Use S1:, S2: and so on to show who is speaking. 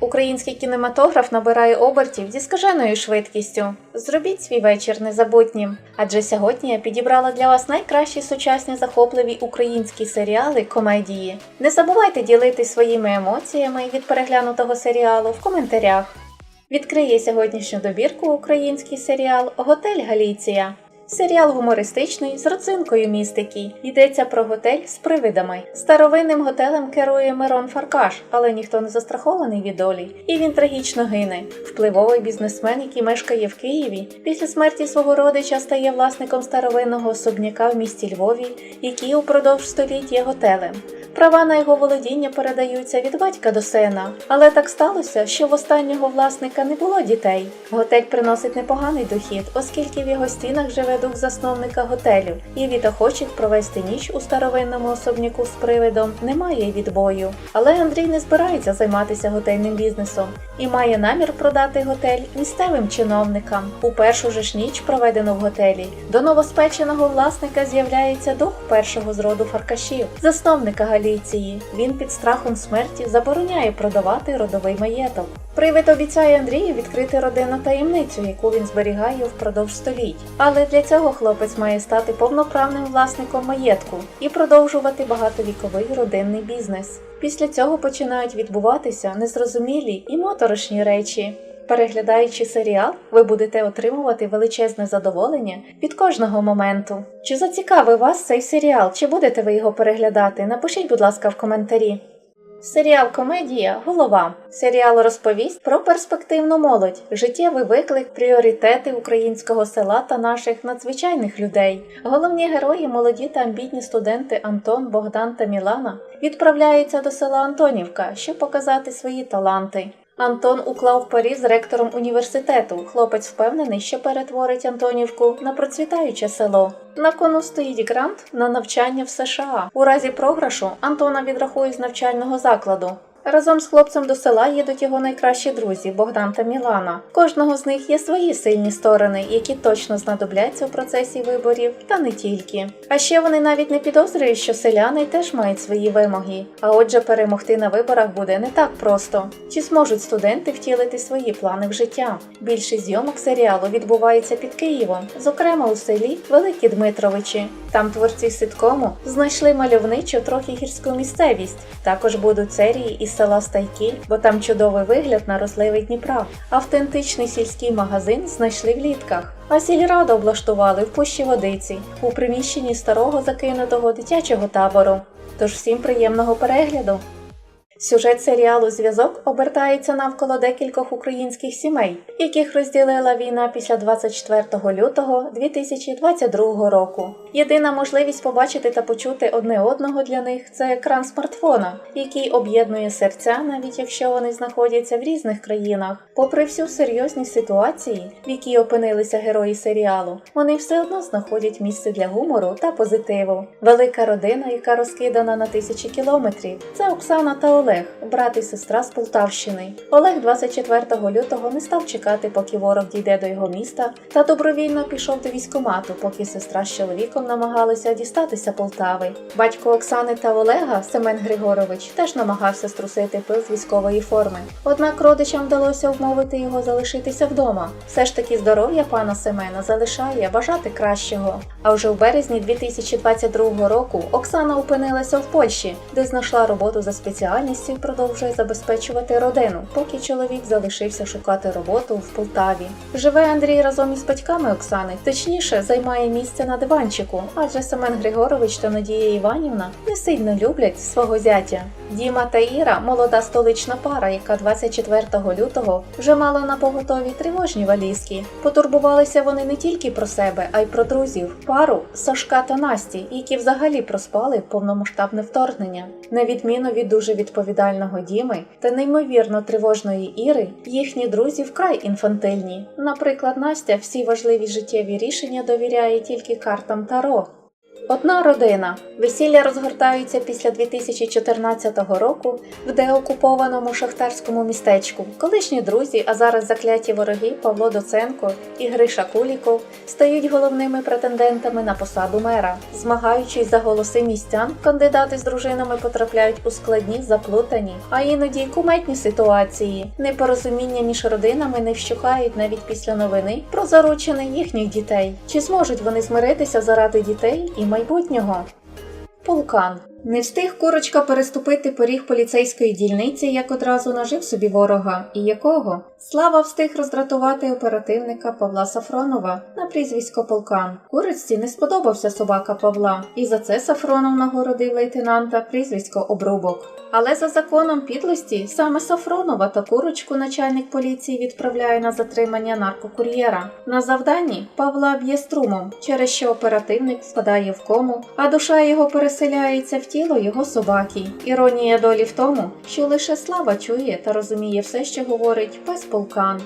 S1: Український кінематограф набирає обертів зі скаженою швидкістю. Зробіть свій вечір незабутнім. Адже сьогодні я підібрала для вас найкращі сучасні захопливі українські серіали комедії. Не забувайте ділитись своїми емоціями від переглянутого серіалу в коментарях. Відкриє сьогоднішню добірку український серіал Готель Галіція. Серіал гумористичний з родзинкою містики. Йдеться про готель з привидами. Старовинним готелем керує Мирон Фаркаш, але ніхто не застрахований від долі. І він трагічно гине. Впливовий бізнесмен, який мешкає в Києві, після смерті свого родича стає власником старовинного особняка в місті Львові, який упродовж століть є готелем. Права на його володіння передаються від батька до сина, але так сталося, що в останнього власника не було дітей. Готель приносить непоганий дохід, оскільки в його стінах живе дух засновника готелю, і від охочих провести ніч у старовинному особняку з привидом немає відбою. Але Андрій не збирається займатися готельним бізнесом і має намір продати готель місцевим чиновникам. У першу ж ніч, проведену в готелі, до новоспеченого власника з'являється дух першого з роду фаркашів, засновника Галіції. Він під страхом смерті забороняє продавати родовий маєток. Привид обіцяє Андрію відкрити родинну таємницю, яку він зберігає впродовж століть. Але для цього хлопець має стати повноправним власником маєтку і продовжувати багатовіковий родинний бізнес. Після цього починають відбуватися незрозумілі і моторошні речі. Переглядаючи серіал, ви будете отримувати величезне задоволення від кожного моменту. Чи зацікавив вас цей серіал? Чи будете ви його переглядати? Напишіть, будь ласка, в коментарі. Серіал Комедія Голова. Серіал розповість про перспективну молодь, життєвий виклик, пріоритети українського села та наших надзвичайних людей. Головні герої, молоді та амбітні студенти Антон, Богдан та Мілана відправляються до села Антонівка, щоб показати свої таланти. Антон уклав парі з ректором університету. Хлопець впевнений, що перетворить Антонівку на процвітаюче село. На кону стоїть грант на навчання в США. У разі програшу Антона відрахують з навчального закладу. Разом з хлопцем до села їдуть його найкращі друзі Богдан та Мілана. Кожного з них є свої сильні сторони, які точно знадобляться у процесі виборів, та не тільки. А ще вони навіть не підозрюють, що селяни теж мають свої вимоги. А отже, перемогти на виборах буде не так просто. Чи зможуть студенти втілити свої плани в життя? Більшість зйомок серіалу відбувається під Києвом, зокрема у селі Великі Дмитровичі. Там творці ситкому знайшли мальовничу трохи гірську місцевість. Також будуть серії із села Стайки, бо там чудовий вигляд на розливи Дніпра. Автентичний сільський магазин знайшли в літках. А сільраду облаштували в пущі водиці у приміщенні старого закинутого дитячого табору. Тож всім приємного перегляду! Сюжет серіалу Зв'язок обертається навколо декількох українських сімей, яких розділила війна після 24 лютого 2022 року. Єдина можливість побачити та почути одне одного для них це екран смартфона, який об'єднує серця, навіть якщо вони знаходяться в різних країнах. Попри всю серйозність ситуації, в якій опинилися герої серіалу, вони все одно знаходять місце для гумору та позитиву. Велика родина, яка розкидана на тисячі кілометрів. Це Оксана та Олег, брат і сестра з Полтавщини. Олег 24 лютого не став чекати, поки ворог дійде до його міста, та добровільно пішов до військомату, поки сестра з чоловіком намагалися дістатися Полтави. Батько Оксани та Олега, Семен Григорович, теж намагався струсити пил з військової форми. Однак родичам вдалося вмовити його залишитися вдома. Все ж таки здоров'я пана Семена залишає бажати кращого. А вже в березні 2022 року Оксана опинилася в Польщі, де знайшла роботу за спеціальністю і продовжує забезпечувати родину, поки чоловік залишився шукати роботу в Полтаві. Живе Андрій разом із батьками Оксани, точніше займає місце на диванчику, адже Семен Григорович та Надія Іванівна не сильно люблять свого зятя. Діма та Іра молода столична пара, яка 24 лютого вже мала на поготові тривожні валізки. Потурбувалися вони не тільки про себе, а й про друзів, пару Сашка та Насті, які взагалі проспали повномасштабне вторгнення. На відміну від дуже відповідального Діми та неймовірно тривожної Іри, їхні друзі вкрай інфантильні. Наприклад, Настя всі важливі життєві рішення довіряє тільки картам Таро. Одна родина. Весілля розгортаються після 2014 року в деокупованому шахтарському містечку. Колишні друзі, а зараз закляті вороги Павло Доценко і Гриша Куліков стають головними претендентами на посаду мера. Змагаючись за голоси містян, кандидати з дружинами потрапляють у складні, заплутані, а іноді й куметні ситуації. Непорозуміння між родинами не вщухають навіть після новини про заручини їхніх дітей. Чи зможуть вони змиритися заради дітей і майбутнього? Пулкан. Не встиг курочка переступити поріг поліцейської дільниці, як одразу нажив собі ворога. І якого? Слава встиг роздратувати оперативника Павла Сафронова на прізвисько Полкан. Курочці не сподобався собака Павла, і за це Сафронов нагородив лейтенанта прізвисько Обрубок. Але за законом підлості саме Сафронова та курочку начальник поліції відправляє на затримання наркокур'єра. На завданні Павла б'є струмом, через що оперативник впадає в кому, а душа його переселяється в тіло його собаки. Іронія долі в тому, що лише слава чує та розуміє все, що говорить пес Полкан.